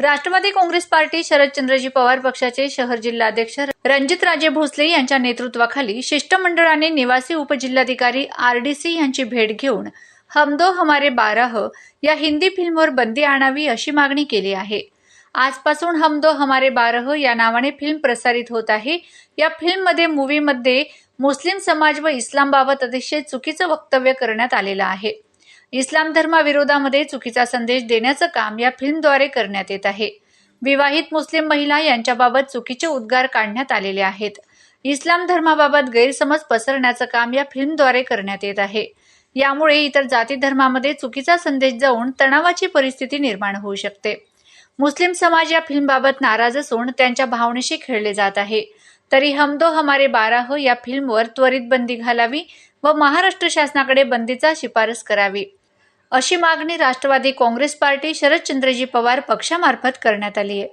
Rashtrawadi Congress party Sharadchandraji Pawar पक्षाचे शहर जिल्हाध्यक्ष रणजितराजे भोसले यांच्या नेतृत्वाखाली शिष्टमंडळाने निवासी उपजिल्हाधिकारी आर डी सी यांची भेट घेऊन हमदो हमारे बाराह या हिंदी फिल्मवर बंदी आणावी अशी मागणी केली आहे. आजपासून हमदो हमारे बारह या नावाने फिल्म प्रसारित होत आहे. या फिल्ममध्ये मूवीमध्ये मुस्लिम समाज व इस्लामबाबत अतिशय चुकीचं वक्तव्य करण्यात आलेलं आहे. इस्लाम धर्माविरोधामध्ये चुकीचा संदेश देण्याचं काम या फिल्मद्वारे करण्यात येत आहे. विवाहित मुस्लिम महिला यांच्याबाबत चुकीचे उद्गार काढण्यात आलेले आहेत. इस्लाम धर्माबाबत गैरसमज पसरण्याचं काम या फिल्मद्वारे करण्यात येत आहे. यामुळे इतर जाती धर्मामध्ये चुकीचा संदेश जाऊन तणावाची परिस्थिती निर्माण होऊ शकते. मुस्लिम समाज या फिल्मबाबत नाराज असून त्यांच्या भावनेशी खेळले जात आहे. तरी हमदो हमारे बाराह हो या फिल्मवर त्वरित बंदी घालावी व महाराष्ट्र शासनाकडे बंदीचा शिफारस करावी. अशी मागणी राष्ट्रवादी काँग्रेस पार्टी शरदचंद्रजी पवार पक्षामार्फत करण्यात आली आहे.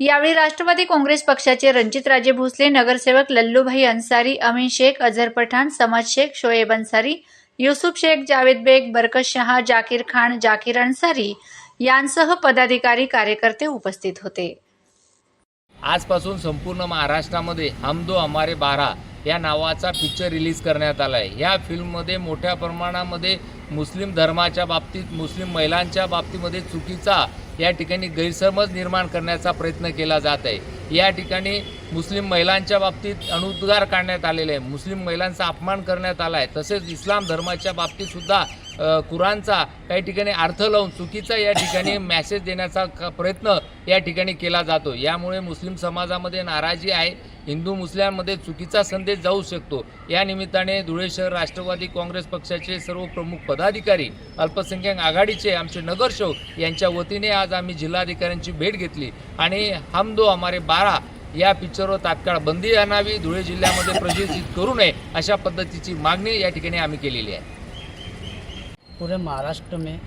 यावेळी राष्ट्रवादी काँग्रेस पक्षाचे रणजितराजे भोसले नगरसेवक लल्लूभाई अन्सारी अमीन शेख अझर पठाण समाज शेख शोएब अन्सारी युसुफ शेख जावेद बेग बरकत शहा जाकीर खान जाकीर अन्सारी यांसह पदाधिकारी कार्यकर्ते उपस्थित होते. आजपासून संपूर्ण महाराष्ट्रामध्ये हम दो हमारे बारा या नावाचा पिक्चर रिलीज करण्यात आला आहे या फिल्ममध्ये मोठ्या प्रमाणामध्ये मुस्लिम धर्माच्या बाबतीत मुस्लिम महिलांच्या बाबतीमध्ये चुकीचा या ठिकाणी गैरसमज निर्माण करण्याचा प्रयत्न केला जात आहे. या ठिकाणी मुस्लिम महिलांच्या बाबतीत अणुद्गार काढण्यात आलेले आहे. मुस्लिम महिलांचा अपमान करण्यात आला आहे. तसेच इस्लाम धर्माच्या बाबतीतसुद्धा कुराणचा काही ठिकाणी अर्थ लावून चुकीचा या ठिकाणी मॅसेज देण्याचा क- प्रयत्न या ठिकाणी केला जातो. यामुळे मुस्लिम समाजामध्ये नाराजी आहे. हिंदू मुस्लिमांमध्ये चुकीचा संदेश जाऊ शकतो. या निमित्ताने धुळे शहर राष्ट्रवादी काँग्रेस पक्षाचे सर्व प्रमुख पदाधिकारी अल्पसंख्याक आघाडीचे आमचे नगरसेवक यांच्या वतीने आज आम्ही जिल्हाधिकाऱ्यांची भेट घेतली. आणि हम दो हमारे बारा या पिक्चरवर तात्काळ बंदी आणावी धुळे जिल्ह्यामध्ये प्रदर्शित करू नये अशा पद्धतीची मागणी या ठिकाणी आम्ही केलेली आहे. पूरे महाराष्ट्र में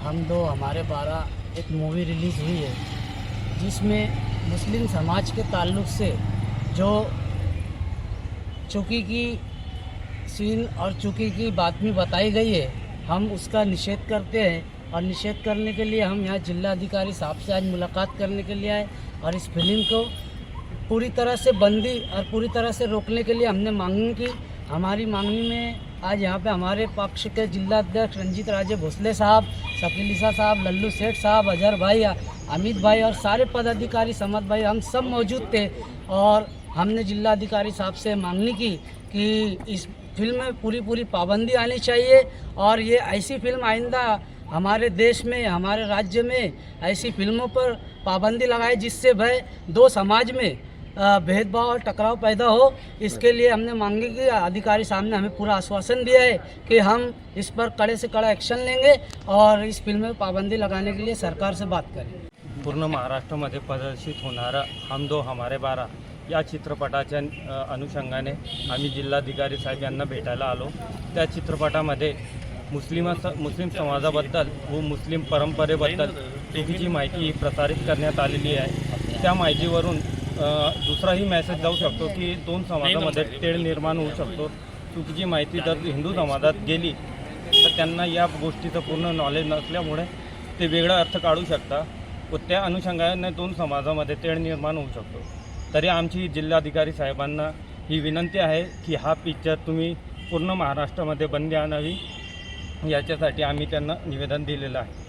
हम दो, हमारे बारह, एक मूवी रिलीज़ हुई है, जिसमें मुस्लिम समाज के ताल्लुक से जो चुकी की सीन और चुकी की बात भी बताई गई है, हम उसका निषेध करते हैं और निषेध करने के लिए हम यहाँ जिलाधिकारी साहब से आज मुलाकात करने के लिए आए और इस फ़िल्म को पूरी तरह से बंदी और पूरी तरह से रोकने के लिए हमने मांगनी की। हमारी मांगनी में आज यहाँ पे हमारे पक्ष के जिला अध्यक्ष रंजीत राजे भोसले साहब शकीलिसा साहब, लल्लू सेठ साहब, अजहर भाई, अमित भाई और सारे पदाधिकारी समद भाई, हम सब मौजूद थे और हमने जिलाधिकारी साहब से मांगनी की कि इस फ़िल्म में पूरी पूरी पाबंदी आनी चाहिए और ये ऐसी फ़िल्म आइंदा हमारे देश में, हमारे राज्य में ऐसी फ़िल्मों पर पाबंदी लगाए जिससे भाई दो समाज में भेदभाव और टकराव पैदा हो इसके लिए हमने मांगी कि अधिकारी सामने हमें पूरा आश्वासन दिया है कि हम इस पर कड़े से कड़ा एक्शन लेंगे और इस फिल्म में पाबंदी लगाने के लिए सरकार से बात करें। पूर्ण महाराष्ट्रामध्ये प्रदर्शित होणारा हम दो हमारे बारा या चित्रपटाच्या अनुषंगाने आम्ही जिल्हाधिकारी साहेब यांना भेटायला आलो. त्या चित्रपटामध्ये मुस्लिम मुस्लिम समाजाबद्दल व मुस्लिम परंपरेबद्दल चुकीची माहिती प्रसारित करण्यात आलेली आहे. त्या माहितीवरून दुसराही मेसेज जाऊ शकतो की दोन समाजामध्ये तेढ निर्माण होऊ शकतो. चुकीची माहिती जर हिंदू समाजात गेली तर त्यांना या गोष्टीचं पूर्ण नॉलेज नसल्यामुळे ते वेगळा अर्थ काढू शकता. व त्या अनुषंगाने दोन समाजामध्ये तेढ निर्माण होऊ शकतो. तरी आमची जिल्हाधिकारी साहेबांना ही विनंती आहे की हा पिक्चर तुम्ही पूर्ण महाराष्ट्रामध्ये बंदी आणावी. याच्यासाठी आम्ही त्यांना निवेदन दिलेलं आहे.